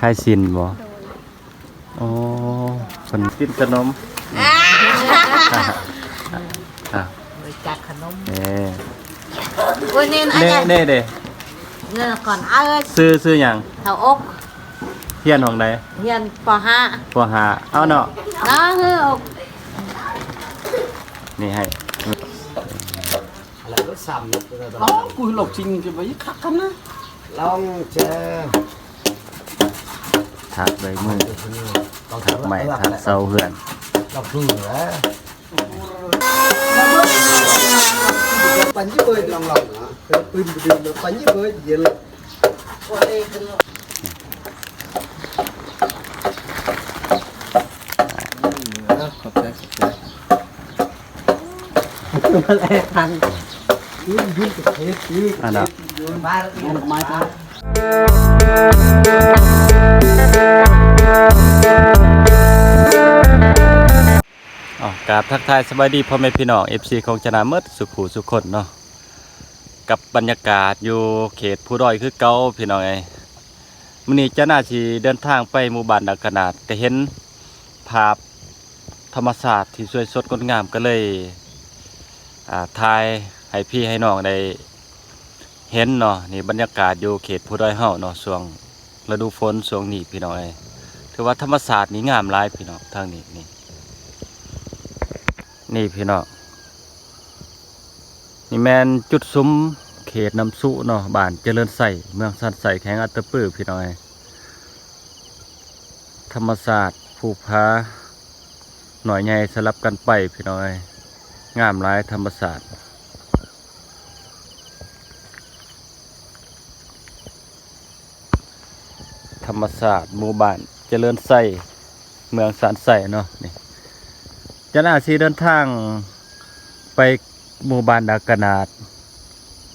คายสินบ่โดยอ๋อเพิ่นกินขนมอะบริจาคขนมเน่วันนี้อันเน่นี้เน่เด้เงินก่อนเอ้ยซื้อซื้อหยังเท่าอกเฮียนของใดเงินปห้าบ่หาเอาเนาะน้าเฮ้ออกนี่ให้ Là nó sầm rồi đó. đó cùi lộc trình cái với khắc khăn á Long chè. ถัก ใบมือ Còn ถักใหม่ถักเสาเฮือน Lọc rừng đó. Bánh chứ bơi lòng lòng đó. Cái pin của đừng nó bánh chứ bơi gì là ขอบใจขอบใจ nó lại thành. Cứ dứt cái thế chứ. อันน่ะ Ba ดอกไม้ครับอ๋อ กราบทักทายสบายดีพ่อแม่พี่น้อง FC ของชนะเมดสุขหูสุขคนเนาะกับบรรยากาศอยู่เขตผู้ดอยคือเก่าพี่น้องไอ้มื้อนี้เจ้าหน้าที่เดินทางไปหมู่บ้านดักขนาดก็เห็นภาพธรรมศาสตร์ที่สวยสดงดงามก็เลยถ่ายให้พี่ให้น้องได้ เห็นเนาะนี่บรรยากาศอยู่เขตผู้ดอยเฮาเนาะช่วงฤดูฝนช่วงนี้พี่น้องไอ้ถือว่าธรรมศาสตร์นี่งามหลายพี่น้องทางนี้นี่นี่พี่น้องนี่แมนจุดซุ้มเขตน้ำสุเนาะบ้านเจริญใส่เมืองสันใส่แข็งอัตตปื้อพี่น้องเอ้ยธรรมศาสตร์ภูพาหน่อยใหญ่สลับกันไปพี่น้องเอ้ยงามหลายธรรมศาสตร์ รรมศาสตร์หมู่บ้านเจริญใส่เมืองสันใส่เนาะนี่จะน่าสีเดินทางไปหมู่บ้านดากนาด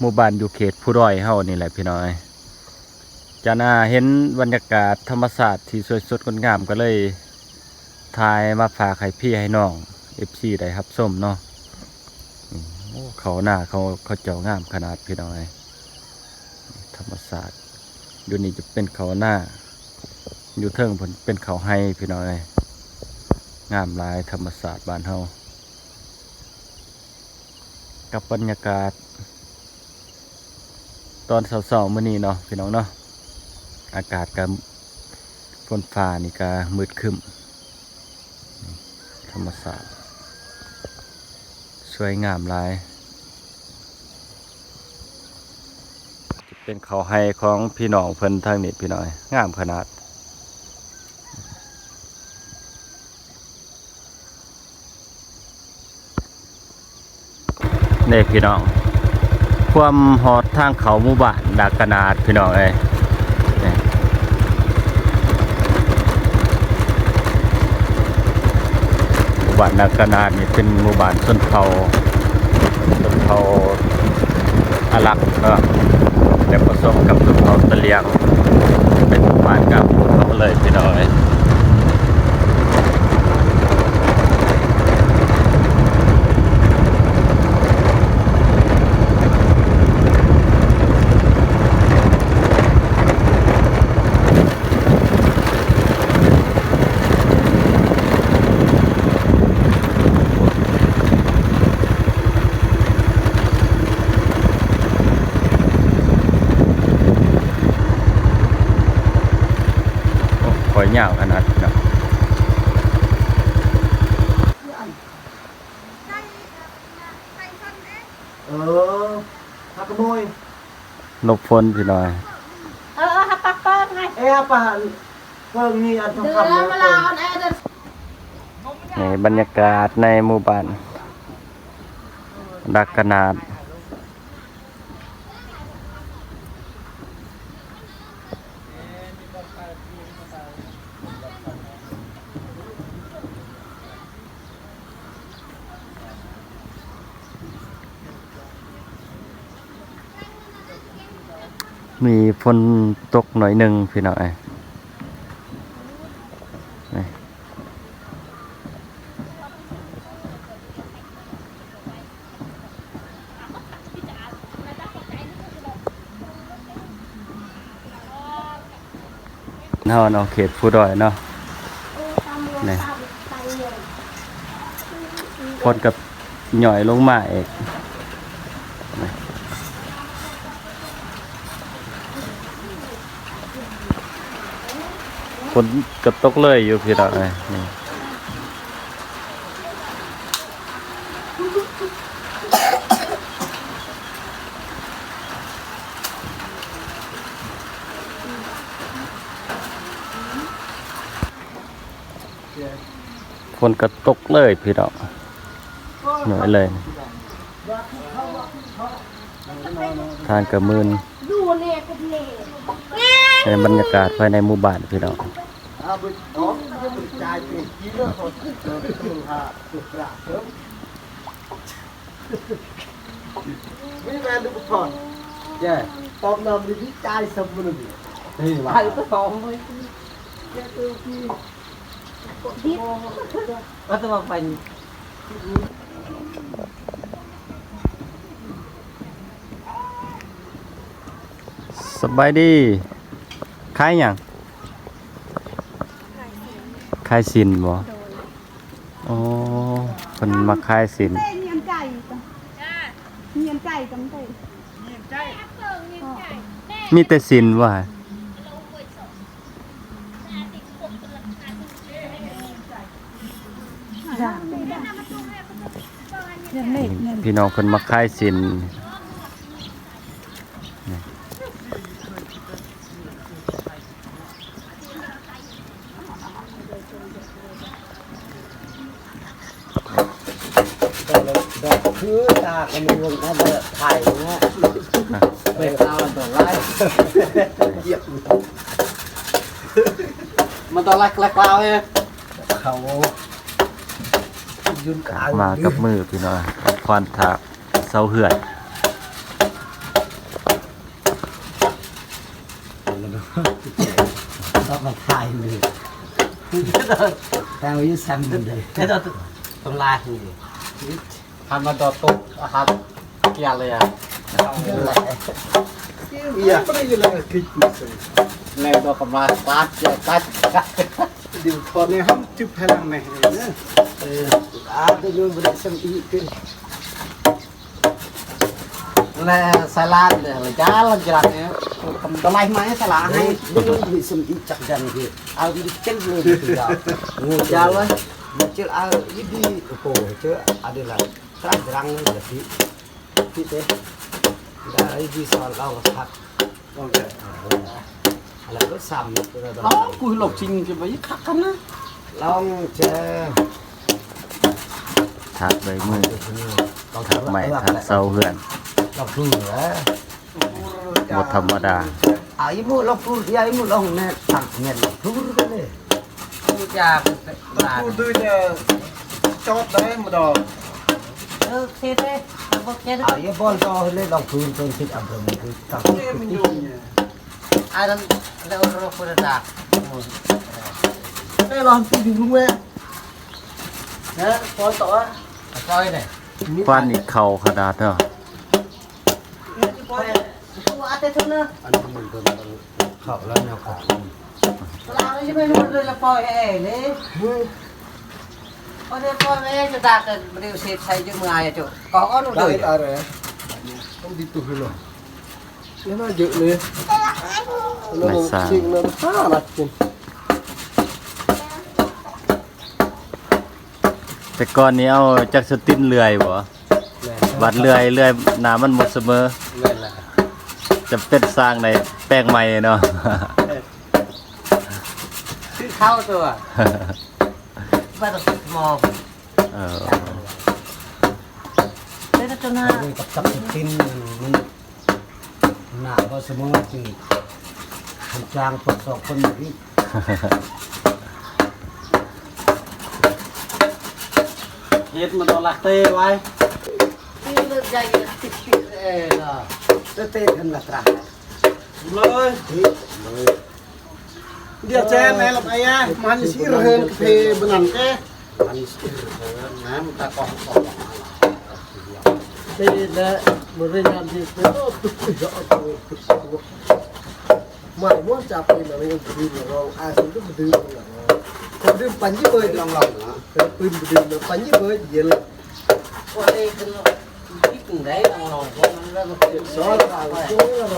หมู่บ้านอยู่เขตผู้ด้อยเฮานี่แหละพี่น้อยจะน่าเห็นบรรยากาศธรรมศาสตร์ที่สวยสดงดงามก็เลยถ่ายมาฝากให้พี่ให้น้องเอฟซีได้ครับส้มเนาะเขาหน้าเขาเขาเจ้างามขนาดพี่น้อย ธรรมศาสตร์อยู่นี่จะเป็นเขาหน้า อยู่เทิงผลเป็นเขาให้พี่น้อยงามลายธรรมศาสตร์บ้านเฮากับบรรยากาศ ตอนเสาร์ๆมื้อนี้เนาะพี่น้องเนาะอากาศกับฝนฟ้านี่ก็มืดคึมธรรมศาสตร์สวยงามลายเป็นเขาให้ของพี่น้องเพิ่นทางนี้พี่น้อย งามขนาด นี่พี่น้อง ความหอดทางเขาหมู่บ้านดากกนาดพี่น้องเอ้ยหมู่บ้านดากกนาดนี่เป็นหมู่บ้านชนเผ่าชนเผ่าอารักเนาะแล้วผสมกับชนเผ่าตะเลียง เป็นหมู่บ้านกับเขาเลยพี่น้องเอ้ย โอ้ขอยยาวขนาดนี้เนาะ Ờ. Hạt cái môi. นกฝนพี่น้อย เออฮับปักเปิ้งไง Ê bà. Vâng ni ăn เดื trong อ khăm นเว nữa. ลาออนแอร์เดินนี่บรรยากาศในหมู่บ้านดักกะนาด มีฝนตกหน่อยหนึ่งพี่น้อยนี่บเฮาเนาะเขตผู้ดอยเนาะนี่คนกับหน่อยลงมาเอก นกับตกเลยอยู่พี่ดอกเอ้ยนี่ฝนก็ตกเลยพี่ดอกหน่อยเลย ทานกับมืนดูเลยกับเลยในบรรยากาศภายในหมู่บ้านพี่น้องอาบุอ๋อจะบริจาคเป็นกิ โลหกสิบตัวหาสุดละเพิ่มไม่แม่ดูบุคคลแย่ตอบนำวิจัยสมบูรณ์นี่มา Hai itu kau mau. Atau apa ini? สบายดี ขายหยังขายสินบ่โอ้เพิ่นมาขายสินเงียนใจจ้ะเงียนใจจังเลยมีแต่สินว่าเงียนเล็กเงียนพี่น้องเพิ่นมาขายสิน ตาคนนึงเขาจะถ่ายเงี้ย Baik tahu tuh lai. เหยียบ Mentol lek lek lau ya. เขายืนกลางมากับมือพี่น้องควานถากเสาเหือนต้องมาถ่ายเลยแต่ว่ายังสั่นเลย Itu tuh tengah ini. Hamba tutup ahad kial ya. เอียไม่ได้เลยคิดมาสิ Leo do kemas pat ya pat. เดี๋ยวตอนนี้ห้องจุดพลังไห นเนี่ยเอออาจจะโยนบริษัทอีกขึ้น Le salad le jalan jalannya. Kembali mana salah ให้ hai. โยนบริษัทอีกจักจันคื อเอาดิเจนเลยทีเดียวงู Jalan. Macam al ini apa je adalah terang terang ni jadi kita dah ini soal lawan hak. Okey. Alah tu sam tu dah. Oh, cùi lộc trình cái bấy khắc khăn á. Lawan je ถากใบมือ Lawan ถากไม้ถากเสาเหือน Lawan tu eh. บ่ธรรมดา Ah, ibu lawan tu dia ibu lawan net tak net tu kan ni. Cùi cha là tu je chot dah mudah. Ừ, thế thế. Một cái Ah, ia bol tu le lawan tu tu sit abram tu tak. ai đang leo rô phụ đà. Eh, lawan tu di rumah. Đó, coi tổ á. Coi này. ควานอีกเข่าขนาดเนาะ Không ăn thế thôi nữa. Anh mình tu khẩu lên nhau khẩu. Làm cái gì bây giờ rồi là pòi ẻ đấy. Có thể pòi ẻ cho ta cần điều xịt thay cho mười ai chỗ. Có có đủ Đây đời. ta rồi. Không đi tu rồi. Nó nó dự lên. Nó Mày sao? chuyện nó khá là chuyện. แต่ก่อนนี้เอาจักสตินเลื่อยบ่บัดเลื่อยเลื่อยหน้ามันหมดเสมอ Vậy là จะเป็นสร้างในแป้งใหม่เนาะ thứ khao tôi à. Bắt đầu thích mò. เออ Thế là cho nó. Rồi tập tập tin mình nạ vào semua thì thành trang phục sọc phân mỹ Hết mà tôi lạc tê quay. Thì nó dày là thịt thịt. eh lah tete kan lah terang Lôi. dia chen này là ai à man sir hơn phê benan ke man sir hơn nam ta có có đây là một cái nhà gì đó tụt rõ mà muốn chạp thì là mình còn đi được rồi ai xuống cứ đi được rồi còn đi bắn chứ bơi ลองลองเนาะ cái pin đi được bắn chứ bơi gì là พวกนี้คือคิดถึงได้ลองลองพวกมันเริ่มติด gió là vào xuống là vào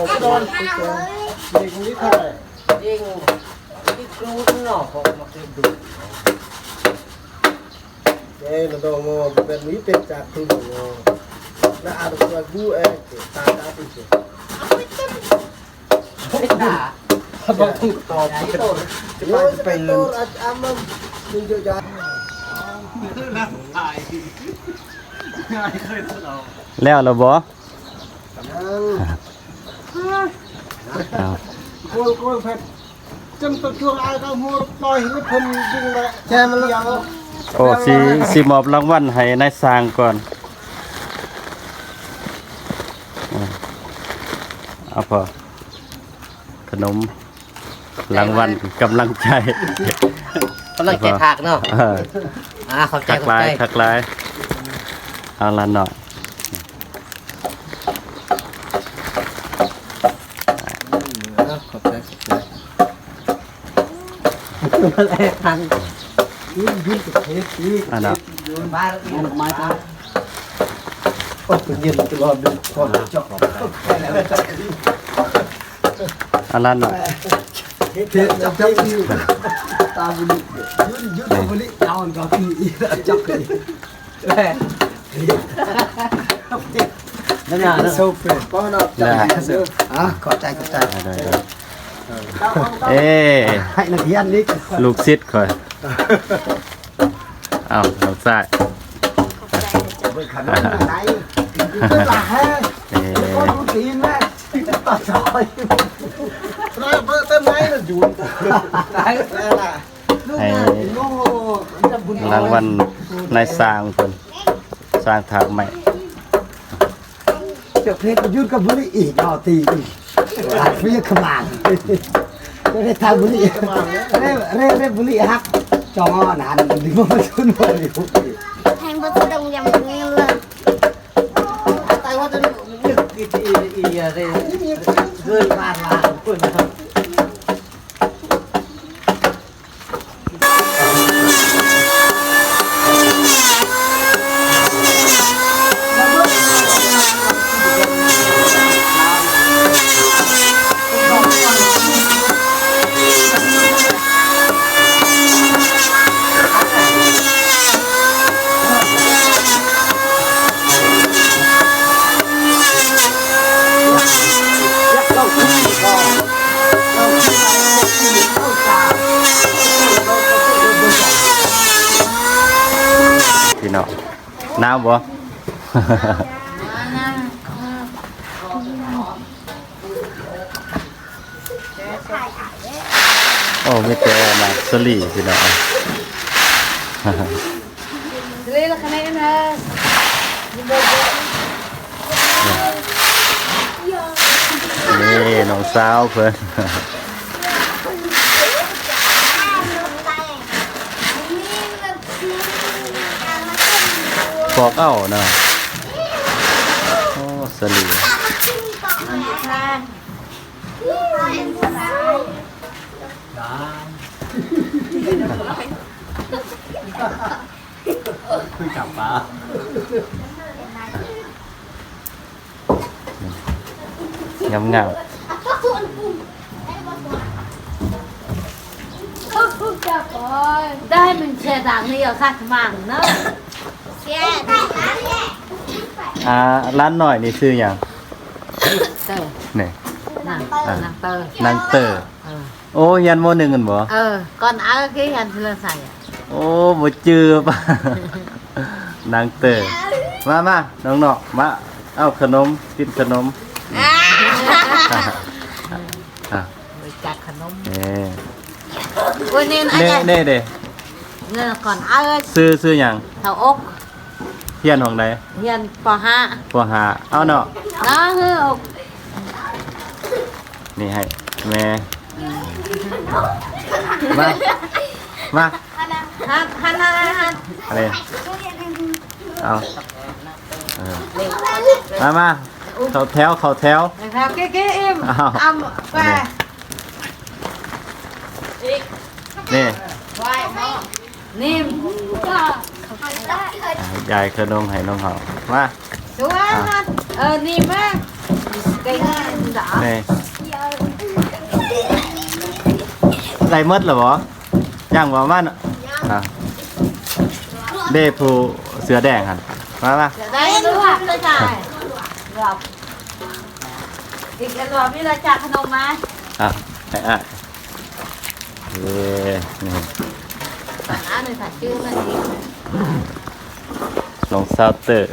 cái đòn cái cái mình cũng đi thôi ยิ่งที่ครูนเนาะพวกมันติดดู đây là đồ mà bên mỹ bên chạp thì là nó ăn được là gu e ta ta thì ไม่ตา không ถูกตอบไอ้ตัวจะไปจะไปเลยอามันมึ งจะจะแล้วเหรอบ่เอาโคนโคนเพชรจำตัวช่วงไอ้ก็หัวลอยให้ผมดึงเลยแช่มันแล้ว โอ้สิสิมอบรางวัลให้นายสร้างก่อนอ่าเอาพอขนมรางวัลกำลังใจกำลังแกะผักเนาะเอออ่าขอบใจคักขอบลายใจคักลายเอาละหน่อยขอบใจขอบใจมันแอบทัน ยืนยืนกับเพชรยืนอันนั้นยืนบ้านยืนไม้ครับโอ้ยยืนตลอดดูก่อนจบเอาละหน่อยเพชรจับจับยืนตาบุลิยืนยืนตาบุลิเอาอันก็คืออีจับเลยนั่นน่ะโซเฟก็น่าจับอะขอบใจขอบใจเอาได้ได้เอ้ให้นักเรียนนี่ลูกศิษย์ข่อยเอาเอาใส่ขนมไหนก็หลาแห้เอ้ก็ดูตีนแม่ต่อจอยแล้วเพิ่มเติมไหมล่ะยูนได้แล้วล่ะให้โน่จะบุญรางวัลนายสร้างเพิ่นสร้างทางใหม่จะเพชรยืนกับบุรีอีกเอาตีอีกอาจเรียกขมางไม่ได้ทำบุรีเร่เร่เร่บุรีฮัก จองอ่อนหันดีมากชุนบุรีแทงประตูดงยำเงี้ยเลยแต่ว่าจ พี่น้องหนาวบ่ โอ้ไมีแต่มาสลีพี่น้องเลยละคะแนนเธอนี่น้องสาวเพิ่น อกเอ้าเนาะโอ้สลีคุยกับป้างามงามได้มันแชร์ดังนี่เหรอค่ะมั่งเนาะเสียๆ อ่าร้านหน่อยนี่ชื่อหยังเตอร์นี่นั่งนั่งเตอร์นางเตอร์เออโอ้ยันโมหนึ่งกันบ่เออก่อนเอากี่ยันเพื่อใส่อะโอ้บ่จือป่ะนางเตอร์มามาน้องเนาะมาเอาขนมกินขนมอะไปจัดขนมเน่วันนี้ไอ้เน่เนี่ยเน่เด้เงินก่อนเอาซื้อซื้อหยังเท่าอก เฮียนของใดเงินปห้าบ่หาเอาเนาะเนาะเฮ้ออกนี่ให้แม่มามาฮันฮันฮันฮันอะไรเอาเออมามาเขาแถวเขาแถว นะครับเก๊ๆเอ็มอ้าวเอาไปนี่ นิ่มอะ ยายขนมให้น้องเฮามาสวยนะเออนิ่มมากไก่ง่ายด่านี่ไรหมดเหรอบ่ย่างบ่มันอะเด้ผู้เสือแดงหั่นมามาจะได้รู้ว่าจะจ่ายรอบอีกรอบนี่เราจัดขนมมาอะไอ้อะเย้นี่อ่าหนึ่งใส่ชื่อมันดี น้องซาวเตอร์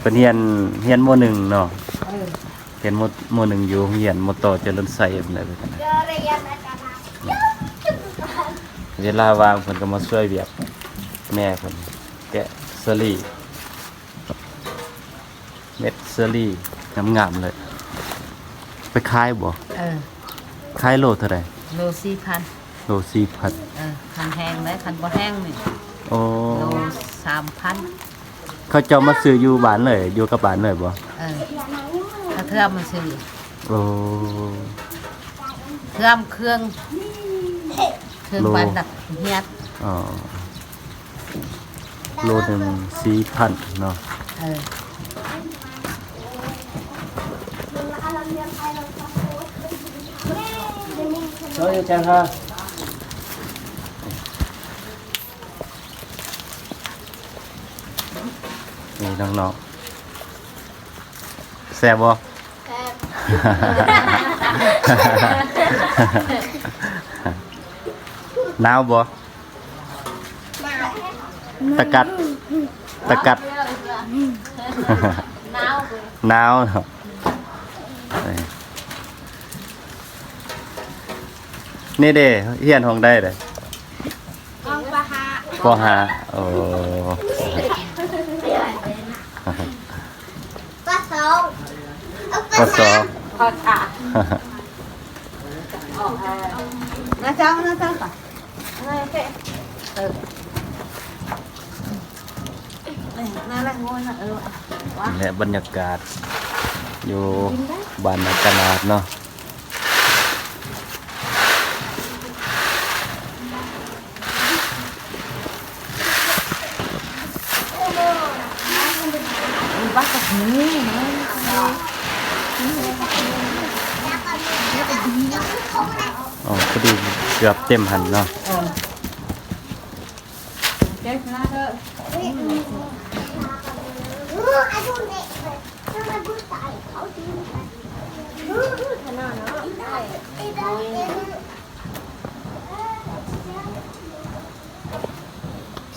เป็นเฮียนเฮียนมหนึ่งเนาะเฮียนมมหนึ่งอยู่โรงเฮียนมโตเจริญไสอะไรแบบนั้นเวลาว่างเพิ่นก็มาช่วยเวียกแม่เพิ่นแกะสลีเม็ดสลีงามๆเลย ไปขายบ่เออขายโลเท่าไหร่โลสี่พันโลสี่พันเออคันแห้งเลยคันบ่แห้งนี่โอ้โล สามพันเขาเจ้ามาซื้ออยู่บ้านเลยอยู่กับบ้านเลยบ่เออถ้าเทื่อมมันซื้อโอ้เทื่อมเครื่องเครื่องปันดักเฮียดอ๋อโลหนึ่งสี่พันเนาะเออ Rồi chàng ha. นี่น้องๆแซ่บบ่หนาวบ่ตะกัด ตะกัดหนาวหนาวเนาะนี่นี่เด้เฮียนห้องได้เด้ห้องปะหาปหาโอ้ ปะสองปสองพอค่ะนะเจ้านะเจ้าป่ะนั่นแค่เออนั่นแหละงวยนะเออและบรรยากาศ อยู่บ้านนาขนาดเนาะ วัดกับนี้นะอ๋อพอดีเกือบเต็มหันเนาะเด็กนะเธอ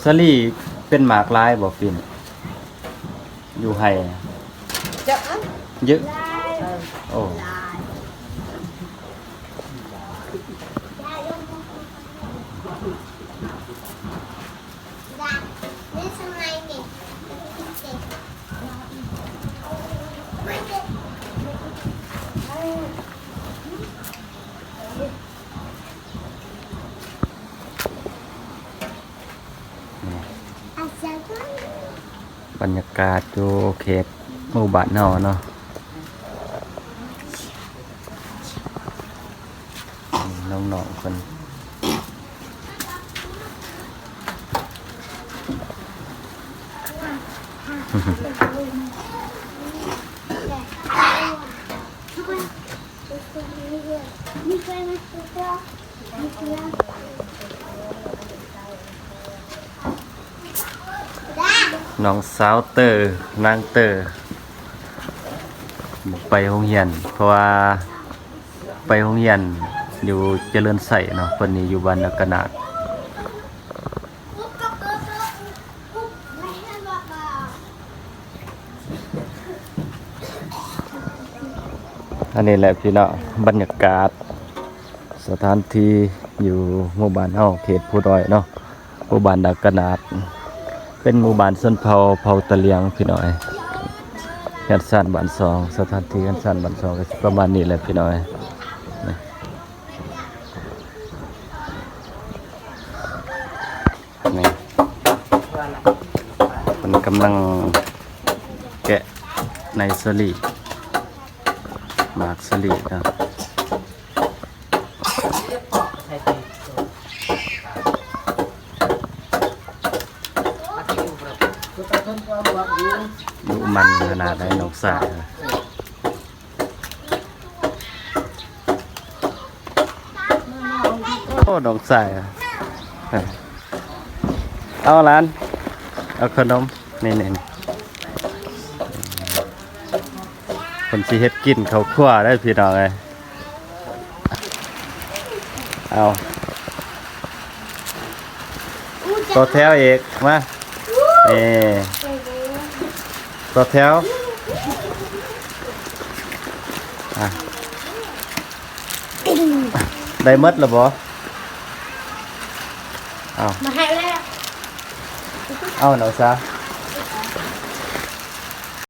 สลีเป็นหมากลายบ่ฟิน เจ้าเยอะ โอ้ นี่สมัยเด็ก บรรยา กาศอยู่เขตหมู่บ้านเฮาเนาะนี่น้องๆคนน้ น้องสาวเตอร์นางเตอร์ไปโรงเรียน เพราะว่าไปโรงเรียนอยู่เจริญไสเนาะเพิ่นนี่อยู่บ้านนักนาดอันนี้แหละพี่เน้องบรรยากาศ สถานที่อยู่หมู่บ้านเฮาเขตผู้ดอยเนาะหมู่บ้านดักกนาด เป็นหมู่บ้านชนเผาเผาตะเลียงพี่น้อยกันสันบ้านสองสถานที่กันสันบ้านสองก็ประมาณนี้แหละพี่น้อยนี่นี่มันกำลังแกะในสลีหมากสลีนะ ดุมันขนาดไหนน้องสาย โอ้น้องสายอะเอาร้าน เอาขนมนี่นี่นี่คนสิเฮ็ดกินเขาวคั่วได้พี่น้องเลยเอาตัวแถวเอกมานี่ตัวแถวได้หมดแล้วบ่ เอามาให้แล้ว เอาหน่อยซะ